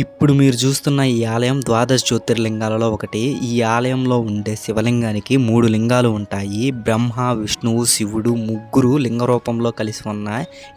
ఇప్పుడు మీరు చూస్తున్న ఈ ఆలయం ద్వాదశ జ్యోతిర్లింగాలలో ఒకటి. ఈ ఆలయంలో ఉండే శివలింగానికి మూడు లింగాలు ఉంటాయి. బ్రహ్మ విష్ణువు శివుడు ముగ్గురు లింగ రూపంలో కలిసి ఉన్న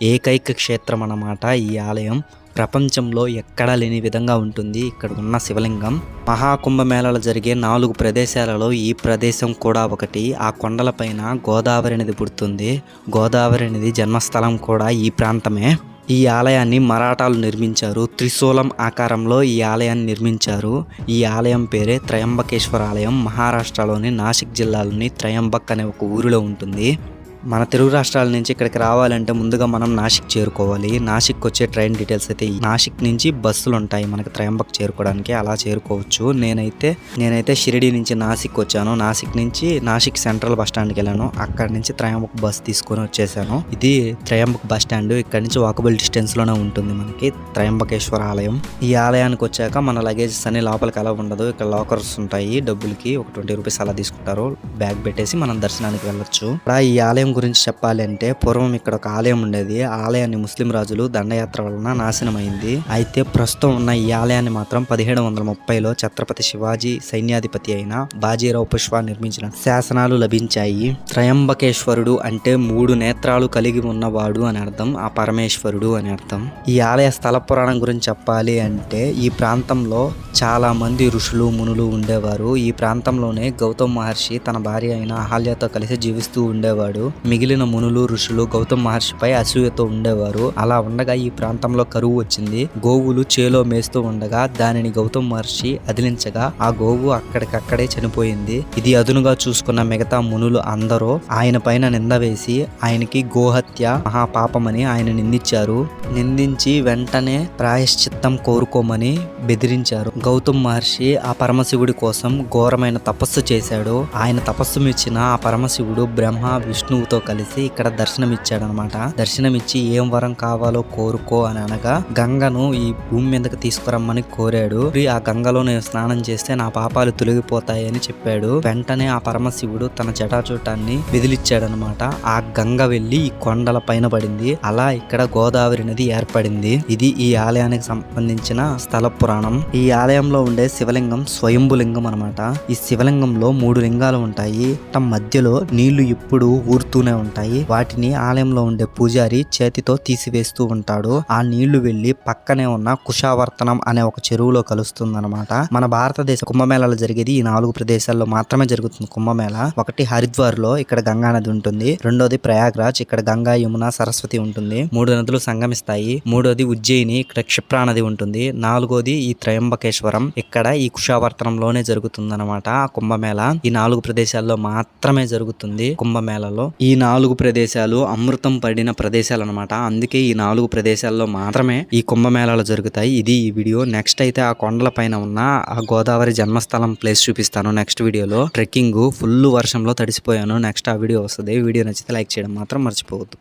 ఏకైక క్షేత్రం అన్నమాట ఈ ఆలయం. ప్రపంచంలో ఎక్కడా లేని విధంగా ఉంటుంది ఇక్కడ ఉన్న శివలింగం. మహాకుంభమేళాలు జరిగే నాలుగు ప్రదేశాలలో ఈ ప్రదేశం కూడా ఒకటి. ఆ కొండలపైన గోదావరి నది పుడుతుంది. గోదావరి నది జన్మస్థలం కూడా ఈ ప్రాంతమే. ఈ ఆలయాన్ని మరాఠాలు నిర్మించారు. త్రిశూలం ఆకారంలో ఈ ఆలయాన్ని నిర్మించారు. ఈ ఆలయం పేరే త్రయంబకేశ్వర ఆలయం. మహారాష్ట్రలోని నాసిక్ జిల్లాలోని త్రయంబక్ అనే ఒక ఊరిలో ఉంటుంది. మన తెలుగు రాష్ట్రాల నుంచి ఇక్కడికి రావాలంటే ముందుగా మనం నాసిక్ చేరుకోవాలి. నాసిక్ వచ్చే ట్రైన్ డీటెయిల్స్ అయితే ఈ నాసిక్ నుంచి బస్సులు ఉంటాయి. మనకి త్రయంబక్ చేరుకోవడానికి అలా చేరుకోవచ్చు. నేనైతే నేనైతే షిరిడి నుంచి నాసిక్ వచ్చాను. నాసిక్ నుంచి నాసిక్ సెంట్రల్ బస్ స్టాండ్కి వెళ్ళాను. అక్కడ నుంచి త్రయంబక్ బస్ తీసుకొని వచ్చేసాను. ఇది త్రయంబక్ బస్ స్టాండ్. ఇక్కడ నుంచి వాకబుల్ డిస్టెన్స్లోనే ఉంటుంది మనకి త్రయంబకేశ్వర ఆలయం. ఈ ఆలయానికి వచ్చాక మన లగేజెస్ అన్ని లోపలికి అలా ఉండదు. ఇక్కడ లాకర్స్ ఉంటాయి. డబ్బులకి ఒక ట్వంటీ రూపీస్ అలా తీసుకుంటారు. బ్యాగ్ పెట్టేసి మనం దర్శనానికి వెళ్ళొచ్చు. ఈ ఆలయం గురించి చెప్పాలి అంటే పూర్వం ఇక్కడ ఒక ఆలయం ఉండేది. ఆ ఆలయాన్ని ముస్లిం రాజులు దండయాత్ర వలన నాశనమైంది. అయితే ప్రస్తుతం ఉన్న ఈ ఆలయాన్ని మాత్రం పదిహేడు వందల ముప్పైలో ఛత్రపతి శివాజీ సైన్యాధిపతి అయిన బాజీరావు పుష్ప నిర్మించిన శాసనాలు లభించాయి. త్రయంబకేశ్వరుడు అంటే మూడు నేత్రాలు కలిగి ఉన్నవాడు అని అర్థం ఆ పరమేశ్వరుడు అని అర్థం. ఈ ఆలయ స్థల పురాణం గురించి చెప్పాలి అంటే ఈ ప్రాంతంలో చాలా మంది ఋషులు మునులు ఉండేవారు. ఈ ప్రాంతంలోనే గౌతమ్ మహర్షి తన భార్య అయిన అహల్యతో కలిసి జీవిస్తూ ఉండేవాడు. మిగిలిన మునులు ఋషులు గౌతమ్ మహర్షిపై అసూయతో ఉండేవారు. అలా ఉండగా ఈ ప్రాంతంలో కరువు వచ్చింది. గోవులు చేలో మేస్తూ ఉండగా దానిని గౌతమ్ మహర్షి అదిలించగా ఆ గోవు అక్కడికక్కడే చనిపోయింది. ఇది అదునుగా చూసుకున్న మిగతా మునులు అందరూ ఆయన పైన నింద వేసి ఆయనకి గోహత్య మహాపాపమని ఆయన నిందించారు. నిందించి వెంటనే ప్రాయశ్చిత్తం కోరుకోమని బెదిరించారు. గౌతమ్ మహర్షి ఆ పరమశివుడి కోసం ఘోరమైన తపస్సు చేశాడు. ఆయన తపస్సు మెచ్చిన ఆ పరమశివుడు బ్రహ్మ విష్ణువుతో కలిసి ఇక్కడ దర్శనమిచ్చాడనమాట. దర్శనమిచ్చి ఏం వరం కావాలో కోరుకో అని అనగా గంగను ఈ భూమి మీదకి తీసుకురమ్మని కోరాడు. ఆ గంగలో నేను స్నానం చేస్తే నా పాపాలు తొలగిపోతాయని చెప్పాడు. వెంటనే ఆ పరమశివుడు తన జటాచూటాన్ని విదిలిచ్చాడనమాట. ఆ గంగ వెళ్ళి ఈ కొండల పైన పడింది. అలా ఇక్కడ గోదావరి నది ఏర్పడింది. ఇది ఈ ఆలయానికి సంబంధించిన స్థల పురాణం. ఈ ఆలయంలో ఉండే శివలింగం స్వయంభు లింగం అనమాట. ఈ శివలింగంలో మూడు లింగాలు ఉంటాయి. తమ మధ్యలో నీళ్ళు ఎప్పుడు ఊరుతూనే ఉంటాయి. వాటిని ఆలయంలో ఉండే పూజారి చేతితో తీసివేస్తూ ఉంటాడు. ఆ నీళ్ళు వెళ్ళి పక్కనే ఉన్న కుషావర్తనం అనే ఒక చెరువులో కలుస్తుంది మన భారతదేశ కుంభమేళాలు జరిగేది ఈ నాలుగు ప్రదేశాల్లో మాత్రమే జరుగుతుంది కుంభమేళ. ఒకటి హరిద్వార్లో ఇక్కడ గంగా నది ఉంటుంది. రెండోది ప్రయాగ్రాజ్. ఇక్కడ గంగా యమున సరస్వతి ఉంటుంది. మూడు నదులు సంగమిస్తాయి. మూడోది ఉజ్జయిని. ఇక్కడ క్షిప్రా నది ఉంటుంది. నాలుగోది ఈ త్రయంబకేశ్వరం. ఇక్కడ ఈ కుషావర్తనంలోనే జరుగుతుంది అనమాట కుంభమేళ. ఈ నాలుగు ప్రదేశాల్లో మాత్రమే జరుగుతుంది కుంభమేళలో. ఈ నాలుగు ప్రదేశాలు అమృతం పడిన ప్రదేశాలు అనమాట అందుకే ఈ నాలుగు ప్రదేశాల్లో మాత్రమే ఈ కుంభమేళాలు జరుగుతాయి. ఇది ఈ వీడియో. నెక్స్ట్ అయితే ఆ కొండల పైన ఉన్న ఆ గోదావరి జన్మస్థలం ప్లేస్ చూపిస్తాను నెక్స్ట్ వీడియోలో. ట్రెక్కింగ్ ఫుల్ వర్షంలో తడిసిపోయాను. నెక్స్ట్ ఆ వీడియో వస్తుంది. వీడియో నచ్చితే లైక్ చేయడం మాత్రం మర్చిపోవద్దు.